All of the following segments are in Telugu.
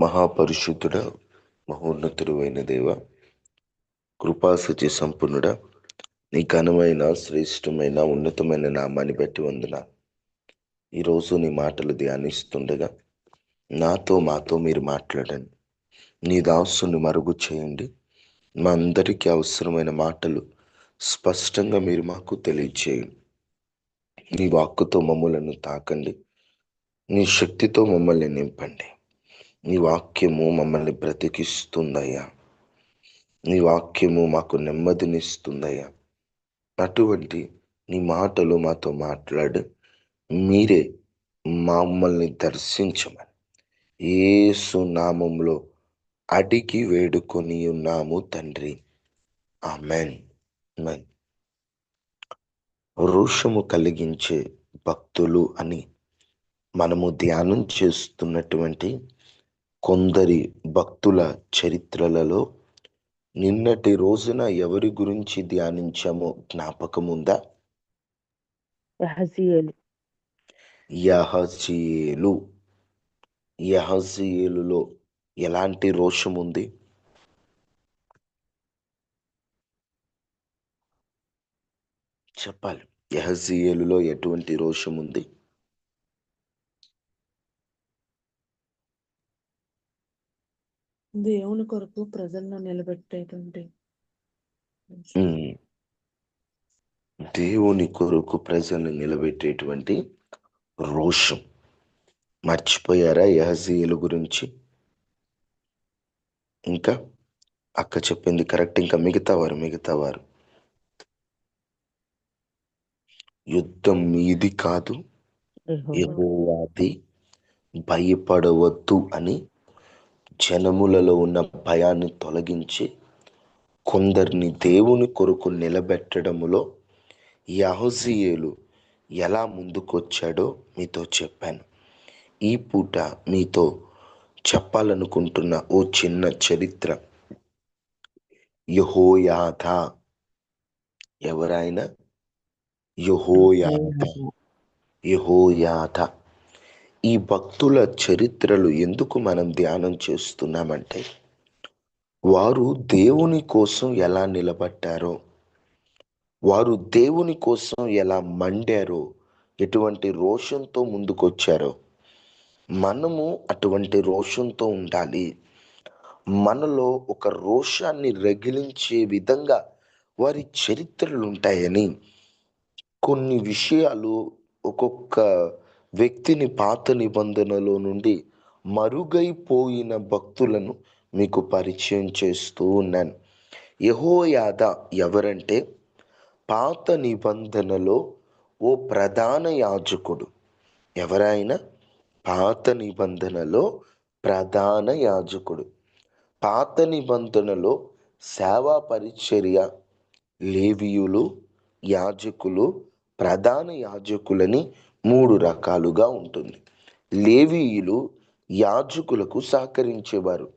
మహాపరిశుద్ధుడ మహోన్నతుడు అయిన దేవ కృపాసచి సంపన్నుడ నీ ఘనమైన శ్రేష్టమైన ఉన్నతమైన నామాన్ని బట్టి వందన. ఈరోజు నీ మాటలు ధ్యానిస్తుండగా నాతో మాతో మీరు మాట్లాడండి. నీ దాసుని మరుగు చేయండి. మా అందరికీ అవసరమైన మాటలు స్పష్టంగా మీరు మాకు తెలియచేయండి. నీ వాక్కుతో మమ్మలను తాకండి. నీ శక్తితో మమ్మల్ని నింపండి. నీ వాక్యము మమ్మల్ని బ్రతికిస్తుందయ్యా. నీ వాక్యము మాకు నెమ్మదినిస్తుందయ్యా. అటువంటి నీ మాటలు మాతో మాట్లాడు. మీరే మమ్మల్ని దర్శించమని. ఏసు నామంలో అడిగి వేడుకొని ఉన్నాము తండ్రి. ఆ మెన్ రోషము కలిగించే భక్తులు అని మనము ధ్యానం చేస్తున్నటువంటి కొందరి భక్తుల చరిత్రలలో నిన్నటి రోజున ఎవరి గురించి ధ్యానించామో జ్ఞాపకం ఉందా యహజీలు యహజీలులో ఎలాంటి రోషం ఉంది చెప్పాలి. యహజీలులో ఎటువంటి రోషం ఉంది దేవుని కొరకు ప్రజలను నిలబెట్టేటువంటి దేవుని కొరకు ప్రజలను నిలబెట్టేటువంటి రోషం. మర్చిపోయారా యహజీయుల గురించి? ఇంకా? అక్క చెప్పింది కరెక్ట్. ఇంకా మిగతా వారు మిగతా వారు యుద్ధం మీది కాదు. భయపడవద్దు అని జనములలో ఉన్న భయాన్ని తొలగించి కొందరిని దేవుని కొరకు నిలబెట్టడములో యహోజియేలు ఎలా ముందుకొచ్చాడో మీతో చెప్పాను. ఈ పూట మీతో చెప్పాలనుకుంటున్న ఓ చిన్న చరిత్ర. యహోయాథ. ఎవరైనా? యహోయాథ. యహోయాథ. ఈ భక్తుల చరిత్రలు ఎందుకు మనం ధ్యానం చేస్తున్నామంటే వారు దేవుని కోసం ఎలా నిలబడ్డారో వారు దేవుని కోసం ఎలా మండారో ఎటువంటి రోషంతో ముందుకొచ్చారో మనము అటువంటి రోషంతో ఉండాలి. మనలో ఒక రోషాన్ని రగిలించే విధంగా వారి చరిత్రలు ఉంటాయని కొన్ని విషయాలు ఒక్కొక్క వ్యక్తిని పాత నిబంధనలో నుండి మరుగైపోయిన భక్తులను మీకు పరిచయం చేస్తూ ఉన్నాను. యహోయాద ఎవరంటే పాత నిబంధనలో ఓ ప్రధాన యాజకుడు. ఎవరైనా పాత నిబంధనలో ప్రధాన యాజకుడు. పాత నిబంధనలో సేవా పరిచర్య లేవియులు యాజకులు ప్రధాన యాజకులని మూడు రకాలుగా ఉంటుంది. లేవీయులు యాజకులకు సహకరించేవారు.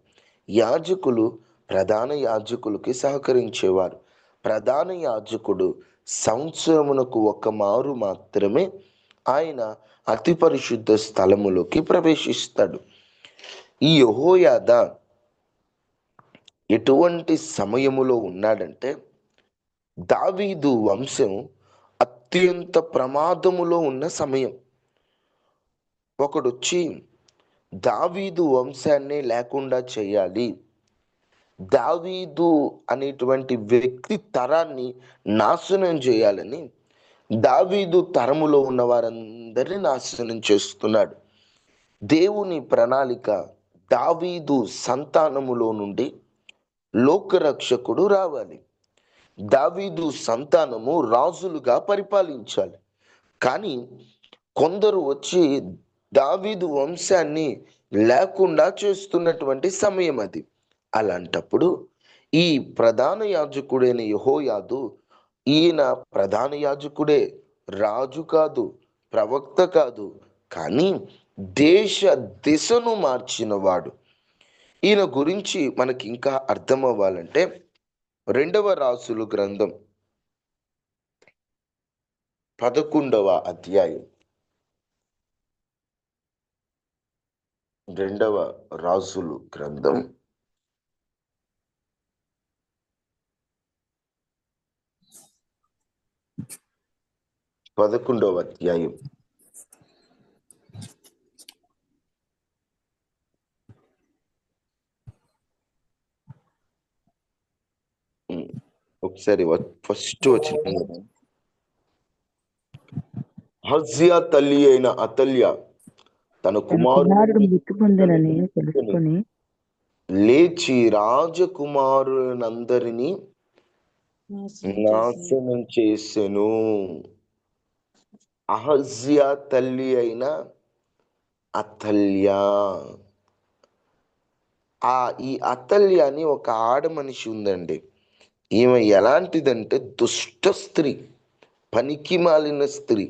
యాజకులు ప్రధాన యాజకులకి సహకరించేవారు. ప్రధాన యాజకుడు సంవత్సరమునకు ఒక మారు మాత్రమే ఆయన అతి పరిశుద్ధ స్థలములోకి ప్రవేశిస్తాడు. ఈ యహోయాద ఎటువంటి సమయములో ఉన్నాడంటే దావీదు వంశం అత్యంత ప్రమాదములో ఉన్న సమయం. ఒకడొచ్చి దావీదు వంశాన్నే లేకుండా చేయాలి. దావీదు అనేటువంటి వ్యక్తి తరాన్ని నాశనం చేయాలని దావీదు తరములో ఉన్న వారందరినీ నాశనం చేస్తున్నాడు. దేవుని ప్రణాళిక దావీదు సంతానములో నుండి లోకరక్షకుడు రావాలి. దావీదు సంతానము రాజులుగా పరిపాలించాలి. కానీ కొందరు వచ్చి దావీదు వంశాన్ని లేకుండా చేస్తున్నటువంటి సమయం అది. అలాంటప్పుడు ఈ ప్రధాన యాజకుడైన యహోయాదు ఈయన ప్రధాన యాజకుడే రాజు కాదు ప్రవక్త కాదు కానీ దేశ దిశను మార్చిన వాడు ఈయన గురించి మనకి ఇంకా అర్థం అవ్వాలంటే రెండవ రాసులు గ్రంథం పదకొండవ అధ్యాయం. రెండవ రాసులు గ్రంథం. పదకొండవ అధ్యాయం. ఒకసారి ఫస్ట్ వచ్చిన హజ్యా తల్లి అయిన అతల్య తన కుమారుడు కుమారుడు మృతి పొందనని తెలుసుకొని లేచి రాజకుమారులందరినీ నాశనం చేసిన. నాశనం చేసెను. అహజ్యా తల్లి అయిన అతల్య. ఆ ఈ అతల్య అని ఒక ఆడ మనిషి ఉందండి. ఈమె ఎలాంటిదంటే దుష్ట స్త్రీ పనికి మాలిన స్త్రీ.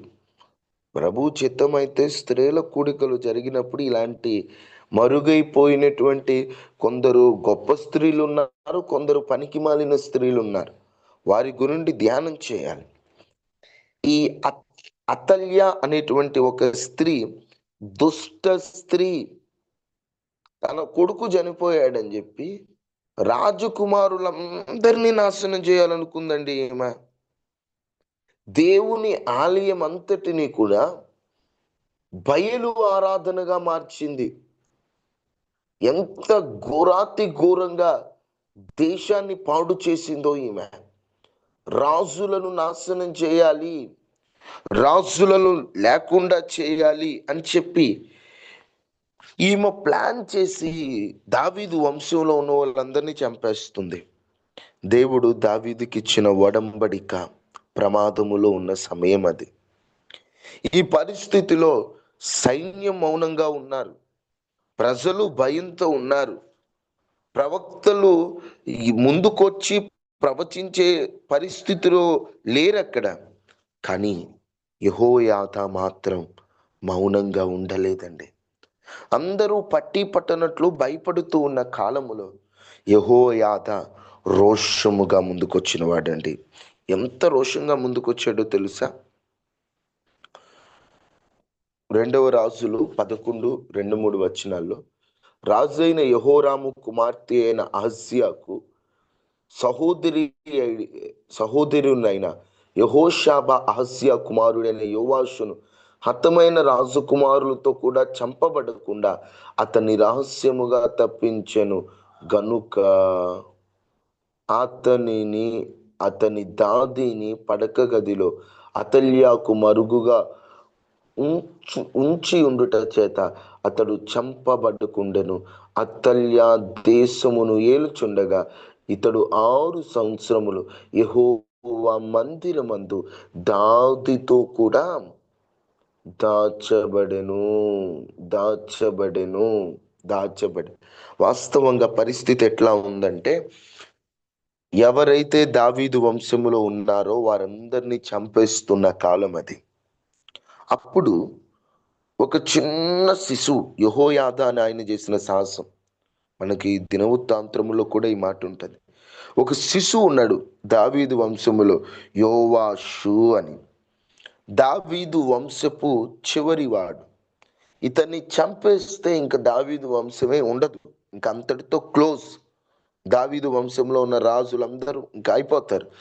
ప్రభు చిత్తమైతే స్త్రీల కూడికలు జరిగినప్పుడు ఇలాంటి మరుగైపోయినటువంటి కొందరు గొప్ప స్త్రీలు ఉన్నారు కొందరు పనికి మాలిన స్త్రీలు ఉన్నారు వారి గురించి ధ్యానం చేయాలి. ఈ అతల్య అనేటువంటి ఒక స్త్రీ దుష్ట స్త్రీ తన కొడుకు చనిపోయాడని చెప్పి రాజకుమారులందరినీ నాశనం చేయాలనుకుందండి ఈమె. దేవుని ఆలయం అంతటిని కూడా బయలు ఆరాధనగా మార్చింది. ఎంత ఘోరాతి ఘోరంగా దేశాన్ని పాడు చేసిందో ఈమె. రాజులను నాశనం చేయాలి. రాజులను లేకుండా చేయాలి అని చెప్పి ఈమె ప్లాన్ చేసి దావీదు వంశంలో ఉన్న వాళ్ళందరినీ చంపేస్తుంది. దేవుడు దావీదుకి ఇచ్చిన ఒడంబడిక ప్రమాదములో ఉన్న సమయం అది. ఈ పరిస్థితిలో సైన్యం మౌనంగా ఉన్నారు. ప్రజలు భయంతో ఉన్నారు. ప్రవక్తలు ముందుకొచ్చి ప్రవచించే పరిస్థితిలో లేరక్కడ. కానీ యహోయాత మాత్రం మౌనంగా ఉండలేదండి. అందరూ పట్టి పట్టనట్లు భయపడుతూ ఉన్న కాలములో యహోయాత రోషముగా ముందుకొచ్చిన వాడండి. ఎంత రోషంగా ముందుకొచ్చాడో తెలుసా? రెండవ రాజులు పదకొండు రెండు మూడు వచనాల్లో రాజు అయిన యహోరాము కుమార్తె అయిన అహస్యాకు సహోదరి సహోదరునైన యహోషాబ అహస్య కుమారుడైన యోవాషును హతమైన రాజకుమారులతో కూడా చంపబడకుండా అతన్ని రహస్యముగా తప్పించెను. గనుక అతనిని అతని దాదిని పడక గదిలో అతల్యాకు మరుగుగా ఉంచు ఉంచి ఉండుట చేత అతడు చంపబడకుండెను. అతల్య దేశమును ఏలుచుండగా ఇతడు ఆరు సంవత్సరములు యహో మందిరమందు దాదితో కూడా దాచబడెను దాచబడెను దాచబడి. వాస్తవంగా పరిస్థితి ఎట్లా ఉందంటే ఎవరైతే దావీదు వంశములో ఉన్నారో వారందరినీ చంపేస్తున్న కాలం అది. అప్పుడు ఒక చిన్న శిశువు యహోయాద అని ఆయన చేసిన సాహసం. మనకి దినవృత్తాంతములో కూడా ఈ మాట ఉంటుంది. ఒక శిశువు ఉన్నాడు దావీదు వంశములో యోవాషు అని. దావీదు వంశపు చివరివాడు. ఇతన్ని చంపేస్తే ఇంకా దావీదు వంశమే ఉండదు. ఇంకా అంతటితో క్లోజ్. దావీదు వంశంలో ఉన్న రాజులందరూ ఇంకా అయిపోతారు.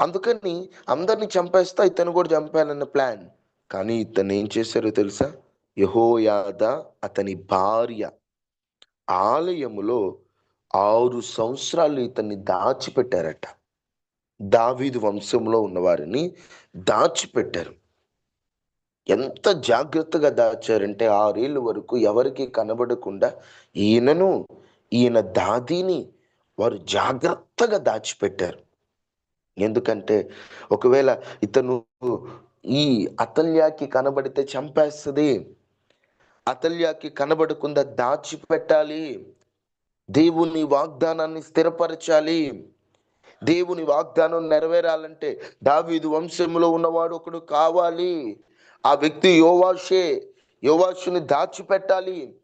అందుకని అందరిని చంపేస్తా ఇతను కూడా చంపాలన్న ప్లాన్. కానీ ఇతను ఏం చేశారో తెలుసా? యహోయాద అతని భార్య ఆలయములో ఆరు సంవత్సరాలు ఇతన్ని దాచిపెట్టారట. దావీదు వంశంలో ఉన్నవారిని దాచిపెట్టారు. ఎంత జాగ్రత్తగా దాచారంటే ఆరేళ్ళ వరకు ఎవరికి కనబడకుండా ఈయనను ఈయన దాదిని వారు జాగ్రత్తగా దాచిపెట్టారు. ఎందుకంటే ఒకవేళ ఇతను ఈ అతల్యాకి కనబడితే చంపేస్తుంది అతల్యాకి కనబడకుండా దాచిపెట్టాలి దేవుని వాగ్దానాన్ని స్థిరపరచాలి దేవుని వాగ్దానం నెరవేరాలంటే దావీదు వంశంలో ఉన్నవాడు ఒకడు కావాలి. ఆ వ్యక్తి యోవాషే యోవాషుని దాచిపెట్టాలి.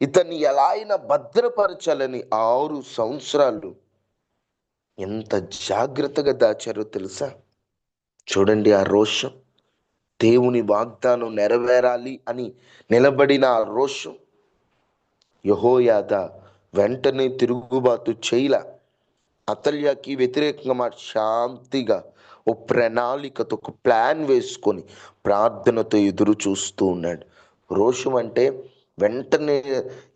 ఇతన్ని ఎలా అయినా భద్రపరచాలని ఆరు సంవత్సరాలు ఎంత జాగ్రత్తగా దాచారో తెలుసా? చూడండి ఆ రోషం. దేవుని వాగ్దానం నెరవేరాలి అని నిలబడిన ఆ రోషం. యహోయాద వెంటనే తిరుగుబాటు చేయల. అతల్యాకి వ్యతిరేకంగా శాంతిగా ఓ ప్రణాళికతో ఒక ప్లాన్ వేసుకొని ప్రార్థనతో ఎదురు చూస్తూ ఉన్నాడు. రోషం అంటే వెంటనే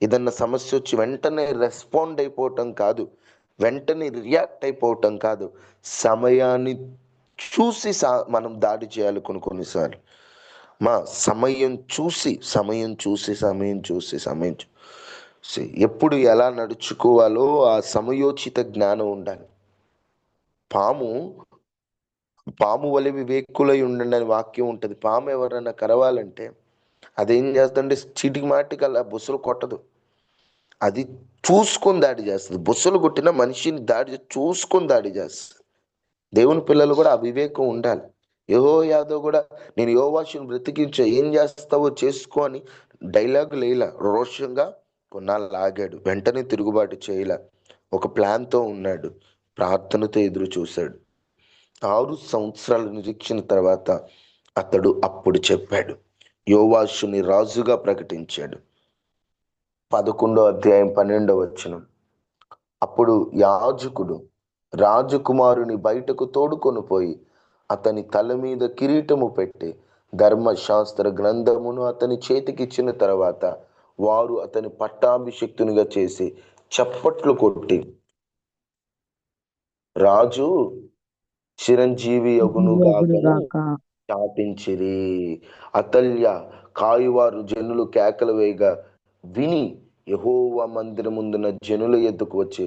ఏదన్నా సమస్య వచ్చి వెంటనే రెస్పాండ్ అయిపోవటం కాదు. వెంటనే రియాక్ట్ అయిపోవటం కాదు. సమయాన్ని చూసి సా మనం దాడి చేయాలి కొన్ని కొన్నిసార్లు. మా సమయం చూసి సమయం చూసి సమయం చూసి సమయం చూసి ఎప్పుడు ఎలా నడుచుకోవాలో ఆ సమయోచిత జ్ఞానం ఉండాలి. పాము పాము వలె వివేకులై ఉండండి అని వాక్యం ఉంటుంది. పాము ఎవరైనా కరవాలంటే అదేం చేస్తుందంటే చీటికి మాటికి అలా బుసలు కొట్టదు. అది చూసుకొని దాడి చేస్తుంది. బుసలు కొట్టిన మనిషిని దాడి చూసుకొని దాడి చేస్తుంది. దేవుని పిల్లలు కూడా ఆ వివేకం ఉండాలి. యహో యాదవ్ కూడా నేను యోవాషుని బ్రతికించా ఏం చేస్తావో చేసుకో అని డైలాగ్ లేలా రోషంగా కొన్నాళ్ళు ఆగాడు వెంటనే తిరుగుబాటు చేయలే. ఒక ప్లాన్తో ఉన్నాడు. ప్రార్థనతో ఎదురు చూశాడు. ఆరు సంవత్సరాల నిరీక్షణ తర్వాత అతడు అప్పుడు చెప్పాడు యోవాషుని రాజుగా ప్రకటించాడు. పదకొండో అధ్యాయం పన్నెండవ వచనం. అప్పుడు యాజకుడు రాజకుమారుని బయటకు తోడుకొని పోయి అతని తల మీద కిరీటము పెట్టి ధర్మశాస్త్ర గ్రంథమును అతని చేతికిచ్చిన తర్వాత వారు అతని పట్టాభిషక్తునిగా చేసి చప్పట్లు కొట్టి రాజు చిరంజీవి యగును గాక చాటించిరి. అతల్య కాయువారు జనులు కేకలు వేయగా విని యహోవా మందిరముందున జనుల ఎద్దుకు వచ్చి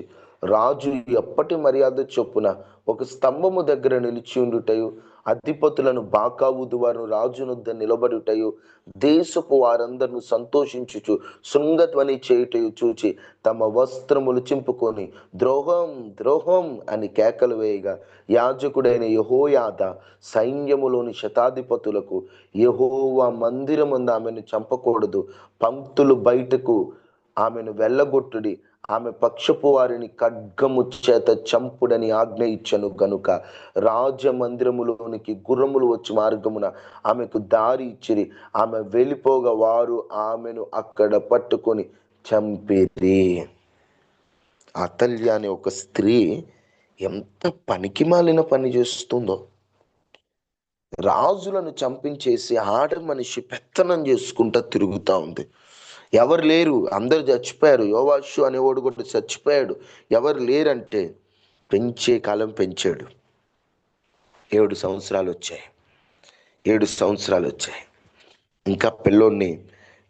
రాజు ఎప్పటి మర్యాద చొప్పున ఒక స్తంభము దగ్గర నిలిచి ఉండుటయు? అధిపతులను బాకా వారు రాజునొద్ద నిలబడుటయు? దేశపు వారందరిని సంతోషించుచు శృంగధ్వని చేయుటయు చూచి తమ వస్త్రములు చింపుకొని ద్రోహం ద్రోహం అని కేకలు వేయగా యాజకుడైన యహోయాద సైన్యములోని శతాధిపతులకు యహోవా మందిరముందు ఆమెను చంపకూడదు పంక్తులు బయటకు ఆమెను వెళ్ళగొట్టుడి ఆమె పక్షపు వారిని ఖడ్గము చేత చంపుడని ఆజ్ఞ ఇచ్చను గనుక రాజమందిరములోనికి గుర్రములు వచ్చి మార్గమున ఆమెకు దారి ఇచ్చిరి. ఆమె వెళ్ళిపోగా వారు ఆమెను అక్కడ పట్టుకొని చంపిరి. అతల్య అనే ఒక స్త్రీ ఎంత పనికి మాలిన పని చేస్తుందో. రాజులను చంపించేసి ఆడ మనిషి పెత్తనం చేసుకుంటా తిరుగుతూ ఉంది. ఎవరు లేరు? అందరు చచ్చిపోయారు. యోవాషు అనేవాడు కూడా చచ్చిపోయాడు. ఎవరు లేరంటే పెంచే కాలం పెంచాడు. ఏడు సంవత్సరాలు వచ్చాయి. ఏడు సంవత్సరాలు వచ్చాయి. ఇంకా పిల్లోడిని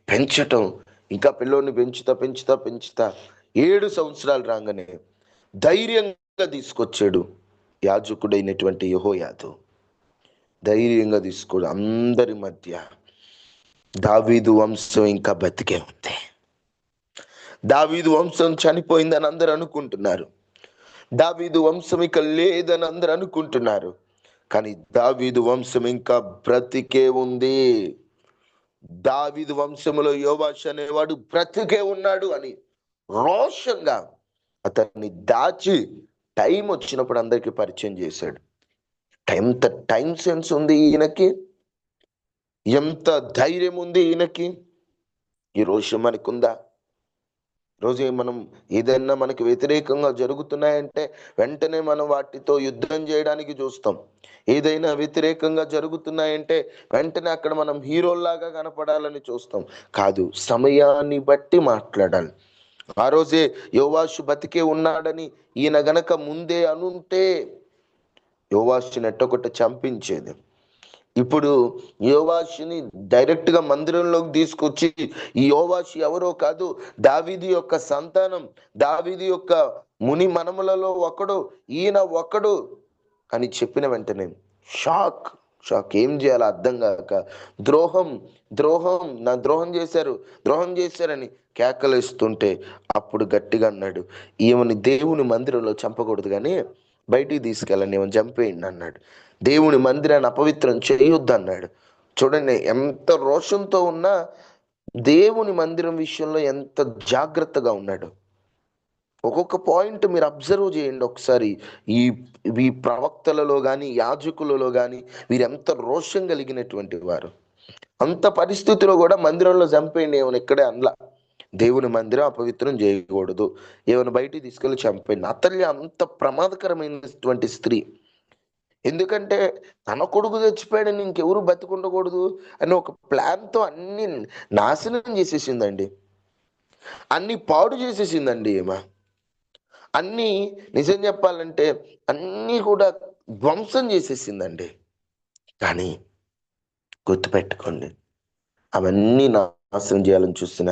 పెంచటం ఇంకా పిల్లోడిని పెంచుతా పెంచుతా పెంచుతా ఏడు సంవత్సరాలు రాగానే ధైర్యంగా తీసుకొచ్చాడు యాజకుడైనటువంటి యహోయాదు. ధైర్యంగా తీసుకోడు అందరి మధ్య దావీదు వంశం ఇంకా బతికే ఉంది. దావీదు వంశం చనిపోయిందని అందరు అనుకుంటున్నారు. దావీదు వంశం ఇక లేదని అందరు అనుకుంటున్నారు. కానీ దావీదు వంశం ఇంకా బ్రతికే ఉంది. దావీదు వంశములో యోవాష్ అనేవాడు బ్రతికే ఉన్నాడు అని రోషంగా అతన్ని దాచి టైం వచ్చినప్పుడు అందరికీ పరిచయం చేశాడు. ఎంత టైం సెన్స్ ఉంది ఈయనకి. ఎంత ధైర్యం ఉంది ఈయనకి? ఈ రోషం మనకుందా? రోజు మనం ఏదైనా మనకు వ్యతిరేకంగా జరుగుతున్నాయంటే వెంటనే మనం వాటితో యుద్ధం చేయడానికి చూస్తాం. ఏదైనా వ్యతిరేకంగా జరుగుతున్నాయంటే వెంటనే అక్కడ మనం హీరోల్లాగా కనపడాలని చూస్తాం. కాదు సమయాన్ని బట్టి మాట్లాడాలి. ఆ రోజే యోవాషు బతికే ఉన్నాడని ఈయన గనక ముందే అనుంటే యోవాషుని ఎట్టొకట చంపించేది. ఇప్పుడు యోవాషిని డైరెక్ట్గా మందిరంలోకి తీసుకొచ్చి ఈ యోవాషి ఎవరో కాదు దావీది యొక్క సంతానం దావీది యొక్క ముని మనములలో ఒకడు ఈయన ఒకడు అని చెప్పిన వెంటనే షాక్ షాక్. ఏం చేయాలో అర్థం కాక ద్రోహం ద్రోహం నా ద్రోహం చేశారు ద్రోహం చేశారని కేకలేస్తుంటే అప్పుడు గట్టిగా అన్నాడు ఈమెని దేవుని మందిరంలో చంపకూడదు కానీ బయటికి తీసుకెళ్ళండి ఏమని చంపేయండి అన్నాడు. దేవుని మందిరాన్ని అపవిత్రం చేయొద్దు అన్నాడు చూడండి ఎంత రోషంతో ఉన్నా దేవుని మందిరం విషయంలో ఎంత జాగ్రత్తగా ఉన్నాడు. ఒక్కొక్క పాయింట్ మీరు అబ్జర్వ్ చేయండి ఒకసారి. ఈ ఈ ప్రవక్తలలో కానీ యాజకులలో కానీ వీరు ఎంత రోషం కలిగినటువంటి వారు. అంత పరిస్థితిలో కూడా మందిరంలో చంపేయండి ఏమని ఇక్కడే అనలా. దేవుని మందిరం అపవిత్రం చేయకూడదు. ఏమైనా బయటికి తీసుకెళ్ళి చంపేయండి. అతల్య అంత ప్రమాదకరమైనటువంటి స్త్రీ. ఎందుకంటే తన కొడుకు చచ్చిపోయాడని ఇంకెవరు బతికుండకూడదు అని ఒక ప్లాన్తో అన్ని నాశనం చేసేసిందండి. అన్ని పాడు చేసేసిందండి ఈమె. అన్నీ నిజం చెప్పాలంటే అన్నీ కూడా ధ్వంసం చేసేసిందండి. కానీ గుర్తుపెట్టుకోండి అవన్నీ నాశనం చేయాలని చూసిన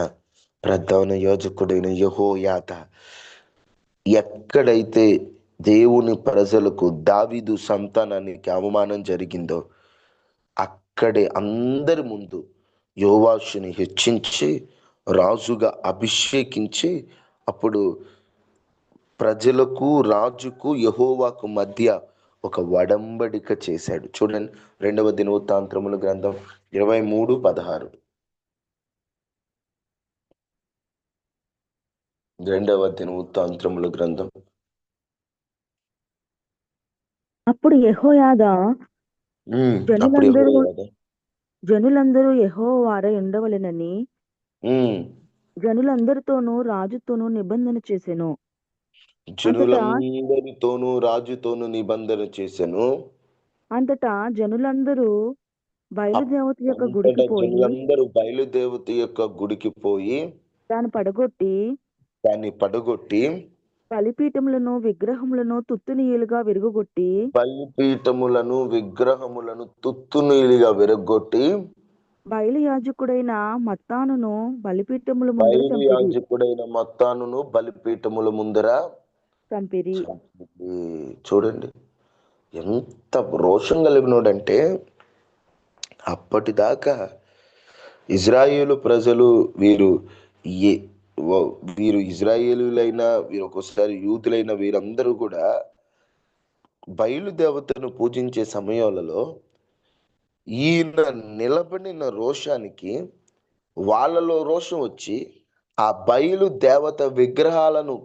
ప్రధాన యోజకుడైన యహోయాత ఎక్కడైతే దేవుని ప్రజలకు దావీదు సంతానానికి అవమానం జరిగిందో అక్కడే అందరి ముందు యోవాషుని హెచ్చించి రాజుగా అభిషేకించి అప్పుడు ప్రజలకు రాజుకు యహోవాకు మధ్య ఒక వడంబడిక చేశాడు. చూడండి రెండవ దినవృత్తాంతరముల గ్రంథం ఇరవై మూడు పదహారు. రెండవ దినవృత్తాంతరముల గ్రంథం అప్పుడు యెహోయాదా జనులందరూ యెహో వార ఉండవలెనని జనులందరితోనూ రాజుతోనూ నిబంధన చేసెను. జనులందరితోనూ రాజుతోనూ నిబంధన చేశాను అంతటా జనులందరూ బయలుదేవత యొక్క గుడికి పోయి జనులందరూ బయలుదేవత యొక్క గుడికి పోయి దాన్ని పడగొట్టి దాన్ని పడగొట్టి బలిపీఠములను విగ్రహములను తుత్తునీయులుగా విరుగొట్టి బలిపీఠములను విగ్రహములను తుత్తునీలిగా విరగొట్టి బయలు యాజకుడైన మత్తానును బలిపీఠముల బయలు చంపిరి యాజకుడైన మత్తానును బలిపీఠముల ముందర చంపిరి. చూడండి ఎంత రోషం కలిగినోడంటే అప్పటిదాకా ఇజ్రాయేలు ప్రజలు వీరు ఏ వీరు ఇజ్రాయేలులైనా వీరు ఒక్కోసారి యూతులైన వీరందరూ కూడా బయలుదేవతను పూజించే సమయాలలో ఈయన నిలబడిన రోషానికి వాళ్ళలో రోషం వచ్చి ఆ బయలు దేవత విగ్రహాలను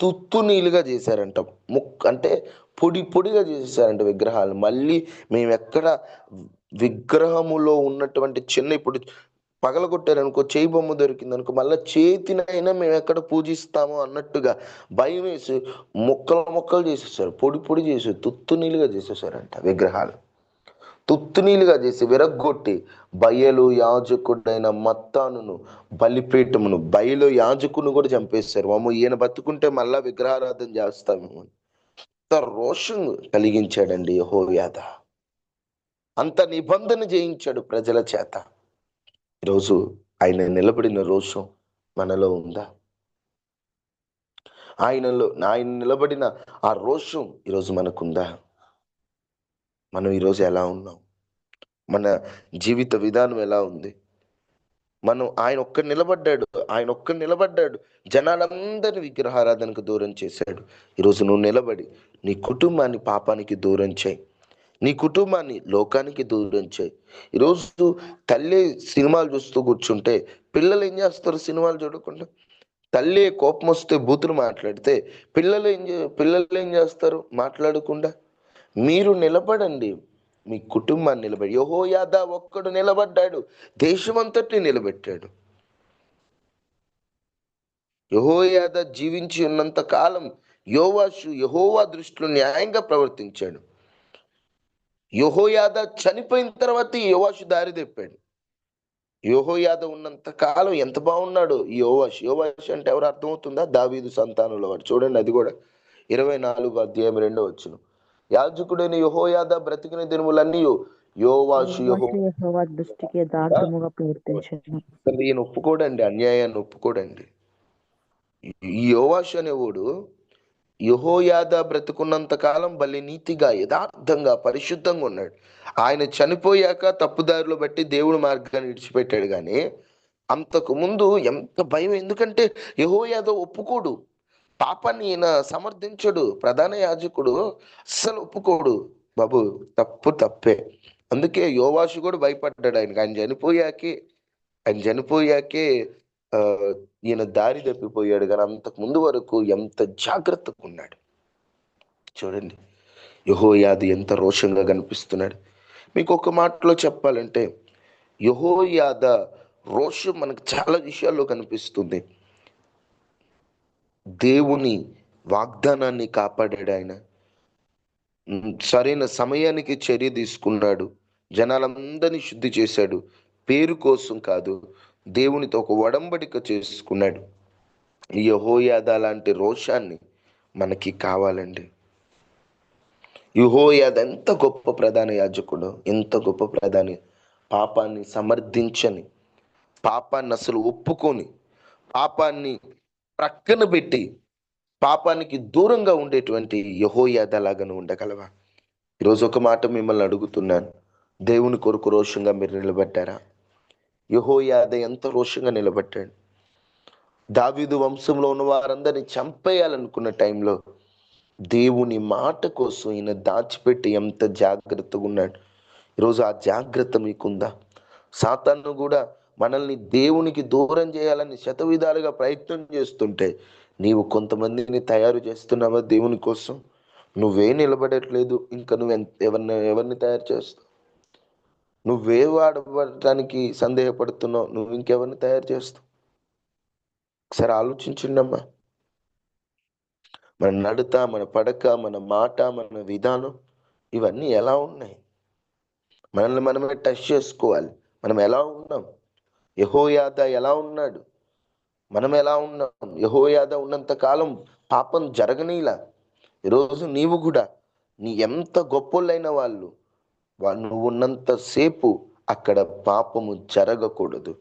తుత్తునీలుగా చేశారంట. ముక్ అంటే పొడి పొడిగా చేసేసారంట విగ్రహాలు మళ్ళీ మేము ఎక్కడ విగ్రహములో ఉన్నటువంటి చిన్న ఇప్పుడు పగలగొట్టారనుకో చేయి బొమ్మ దొరికింది అనుకో మళ్ళీ చేతినైనా మేము ఎక్కడ పూజిస్తాము అన్నట్టుగా భయం వేసి ముక్కలు ముక్కలు చేసేసారు. పొడి పొడి చేసి తుత్తునీలుగా చేసేసారంట విగ్రహాలు. తుత్తునీలుగా చేసి విరగ్గొట్టి బయలు యాజకుడైన మత్తాను బలిపీఠమును బయలు యాజకును కూడా చంపేశారు. అమ్మ ఈయన బతుకుంటే మళ్ళా విగ్రహారాధన చేస్తాము అంత రోషం కలిగించాడండి యహోవ్యాధ అంత నిబంధన చేయించాడు ప్రజల చేత. ఈరోజు ఆయన నిలబడిన రోషం మనలో ఉందా? ఆయనలో ఆయన నిలబడిన ఆ రోషం ఈరోజు మనకుందా? మనం ఈరోజు ఎలా ఉన్నాం? మన జీవిత విధానం ఎలా ఉంది? మనం ఆయన ఒక్క నిలబడ్డాడు ఆయన ఒక్క నిలబడ్డాడు జనాలందరినీ విగ్రహారాధనకు దూరం చేశాడు. ఈరోజు నువ్వు నిలబడి నీ కుటుంబాన్ని పాపానికి దూరం చేయి. నీ కుటుంబాన్ని లోకానికి దూరం చేయి ఈరోజు తల్లి సినిమాలు చూస్తూ కూర్చుంటే పిల్లలు ఏం చేస్తారు సినిమాలు చూడకుండా? తల్లి కోపం వస్తే బూతులు మాట్లాడితే పిల్లలు ఏం చే పిల్లలు ఏం చేస్తారు మాట్లాడకుండా? మీరు నిలబడండి. మీ కుటుంబాన్ని నిలబడి యహోయాదా ఒక్కడు నిలబడ్డాడు దేశమంతటిని నిలబెట్టాడు. యహోయాద జీవించి ఉన్నంత కాలం యోవాషు యహోవా దృష్టిలో న్యాయంగా ప్రవర్తించాడు. యహోయాద చనిపోయిన తర్వాత యోవాషు దారి తెప్పాడు. యోహోయాద ఉన్నంత కాలం ఎంత బాగున్నాడు? ఈ యోవాష్ యోవాష్ అంటే ఎవరు అర్థమవుతుందా? దావీదు సంతానంలో వాడు. చూడండి అది కూడా ఇరవై నాలుగు అధ్యాయం రెండో వచ్చును యాజకుడైన యహోయాద బ్రతికిన దినములన్నీ యోవాషు దృష్టికి ఈయన ఒప్పుకోడండి అన్యాయాన్ని ఒప్పుకోడండి. ఈ యోవాష్ అనేవాడు యహోయాద బ్రతుకున్నంత కాలం బలి నీతిగా యథార్థంగా పరిశుద్ధంగా ఉన్నాడు. ఆయన చనిపోయాక తప్పుదారులు బట్టి దేవుడు మార్గాన్ని విడిచిపెట్టాడు కానీ అంతకు ముందు ఎంత భయం ఎందుకంటే యహోయాద ఒప్పుకోడు. పాపాన్ని ఈయన సమర్థించడు. ప్రధాన యాజకుడు అస్సలు ఒప్పుకోడు. బాబు తప్పు తప్పే. అందుకే యోవాషు కూడా భయపడ్డాడు ఆయనకి. ఆయన చనిపోయాకే ఆయన చనిపోయాకే ఈయన దారి తప్పిపోయాడు కానీ అంతకు ముందు వరకు ఎంత జాగ్రత్తగా ఉన్నాడు. చూడండి యహోయాది ఎంత రోషంగా కనిపిస్తున్నాడు. మీకు ఒక మాటలో చెప్పాలంటే యహోయాద రోషం మనకు చాలా విషయాల్లో కనిపిస్తుంది. దేవుని వాగ్దానాన్ని కాపాడాడు ఆయన. సరైన సమయానికి చర్య తీసుకున్నాడు. జనాలందరినీ శుద్ధి చేశాడు. పేరు కోసం కాదు దేవునితో ఒక వడంబడిక చేసుకున్నాడు. యహోయాద లాంటి రోషాన్ని మనకి కావాలండి. యుహోయాద ఎంత గొప్ప ప్రధాన యాజకుడు ఎంత గొప్ప ప్రధాని పాపాన్ని సమర్థించని పాపాన్ని అసలు ఒప్పుకొని పాపాన్ని ప్రక్కన పెట్టి పాపానికి దూరంగా ఉండేటువంటి యహోయాద లాగాను ఉండగలవా? ఈరోజు ఒక మాట మిమ్మల్ని అడుగుతున్నాను. దేవుని కొరకు రోషంగా మీరు నిలబడ్డారా? యహోయాద ఎంత రోషంగా నిలబెట్టాడు దావీదు వంశంలో ఉన్న వారందరినీ చంపేయాలనుకున్న టైంలో దేవుని మాట కోసం ఈయన దాచిపెట్టి ఎంత జాగ్రత్తగా ఉన్నాడు. ఈరోజు ఆ జాగ్రత్త మీకుందా? సాతాను కూడా మనల్ని దేవునికి దూరం చేయాలని శతవిధాలుగా ప్రయత్నం చేస్తుంటే నీవు కొంతమందిని తయారు చేస్తున్నావా దేవుని కోసం? నువ్వే నిలబడట్లేదు. ఇంకా నువ్వు ఎవరిని ఎవరిని తయారు చేస్తావు? నువ్వే వాడబడటానికి సందేహపడుతున్నావు? నువ్వు ఇంకెవరిని తయారు చేస్తావు? ఒకసారి ఆలోచించిండమ్మా. మన నడత మన పడక మన మాట మన విధానం ఇవన్నీ ఎలా ఉన్నాయి? మనల్ని మనమే టచ్ చేసుకోవాలి. మనం ఎలా ఉన్నాం? యహోయాద ఎలా ఉన్నాడు? మనం ఎలా ఉన్నాం? యహోయాద ఉన్నంత కాలం పాపం జరగనీలా? ఈరోజు నీవు కూడా నీ ఎంత గొప్పోళ్ళైన వాళ్ళు నువ్వు ఉన్నంత సేపు అక్కడ పాపము జరగకూడదు.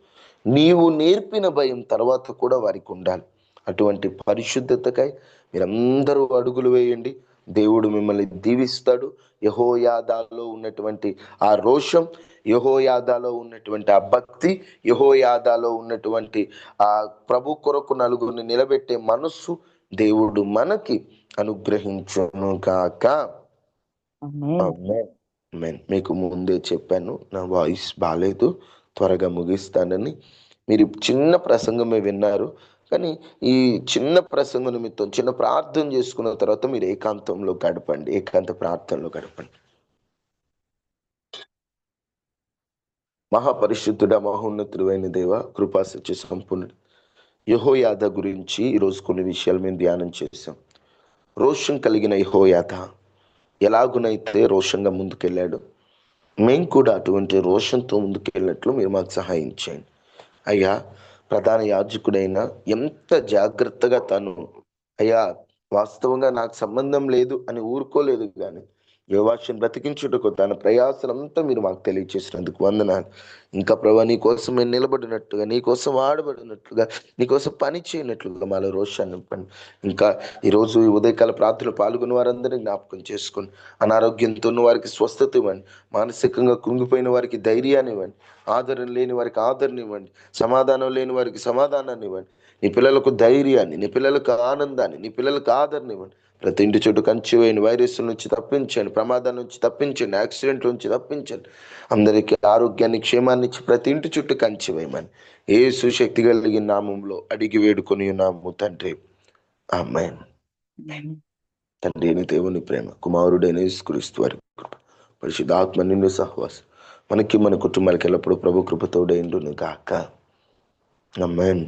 నీవు నేర్పిన భయం తర్వాత కూడా వారికి ఉండాలి. అటువంటి పరిశుద్ధతకై మీరందరూ అడుగులు వేయండి. దేవుడు మిమ్మల్ని దీవిస్తాడు. యహోయాదాలో ఉన్నటువంటి ఆ రోషం యహోయాదాలో ఉన్నటువంటి ఆ భక్తి యహోయాదాలో ఉన్నటువంటి ఆ ప్రభు కొరకు నలుగురిని నిలబెట్టే మనస్సు దేవుడు మనకి అనుగ్రహించును కాక ఆమేన్. మీకు ముందే చెప్పాను నా వాయిస్ బాగాలేదు త్వరగా ముగిస్తానని. మీరు చిన్న ప్రసంగమే విన్నారు కానీ ఈ చిన్న ప్రసంగం నిమిత్తం చిన్న ప్రార్థన చేసుకున్న తర్వాత మీరు ఏకాంతంలో గడపండి ఏకాంత ప్రార్థనలో గడపండి. మహాపరిశుద్ధుడ మహోన్నతుడు అయిన దేవ కృపాసత్య సంపూర్ణుడు. యహోయాద గురించి ఈరోజు కొన్ని విషయాలు మేము ధ్యానం చేసాం రోషం కలిగిన యహోయాద ఎలాగునైతే రోషంగా ముందుకెళ్ళాడు మేము కూడా అటువంటి రోషంతో ముందుకెళ్ళినట్లు మీరు మాకు సహాయం చేయండి. అయ్యా ప్రధాన యాజకుడైన ఎంత జాగ్రత్తగా తను అయ్యా వాస్తవంగా నాకు సంబంధం లేదు అని ఊరుకోలేదు కానీ యోవాషన్ బ్రతికించుటకు తన ప్రయాసలంతా మీరు మాకు తెలియచేసినందుకు వందనాలు. ఇంకా ప్రభా నీ కోసం మేము నిలబడినట్టుగా నీ కోసం నీకోసం నీ కోసం పని చేయనట్లుగా మాలో రోషాన్ని నింపండి. ఇంకా ఈరోజు ఈ ఉదయకాల ప్రార్థనలు పాల్గొన్న వారందరినీ జ్ఞాపకం చేసుకొని అనారోగ్యంతో ఉన్న వారికి స్వస్థత ఇవ్వండి. మానసికంగా కృంగిపోయిన వారికి ధైర్యాన్ని ఇవ్వండి. ఆదరణ లేని వారికి ఆదరణ ఇవ్వండి. సమాధానం లేని వారికి సమాధానాన్ని ఇవ్వండి. నీ పిల్లలకు ధైర్యాన్ని నీ పిల్లలకు ఆనందాన్ని నీ పిల్లలకు ఆదరణ ఇవ్వండి. ప్రతి ఇంటి చుట్టూ కంచి వేయండి వైరస్ నుంచి తప్పించండి ప్రమాదం నుంచి తప్పించండి యాక్సిడెంట్ నుంచి తప్పించండి. అందరికీ ఆరోగ్యాన్ని క్షేమాన్ని ఇచ్చి ప్రతి ఇంటి చుట్టూ కంచి వేయమని ఏ సుశక్తి కలిగిన నామంలో అడిగి వేడుకొని ఉన్నాము తండ్రి. ఆమేన్. తండ్రి దేవుని ప్రేమ కుమారుడైన యేసుక్రీస్తు వారి కృప పరిశుద్ధాత్మ నిన్ను సహవాసం మనకి మన కుటుంబాలకి ఎల్లప్పుడూ ప్రభు కృపతోడైండును గాక. అమ్మాన్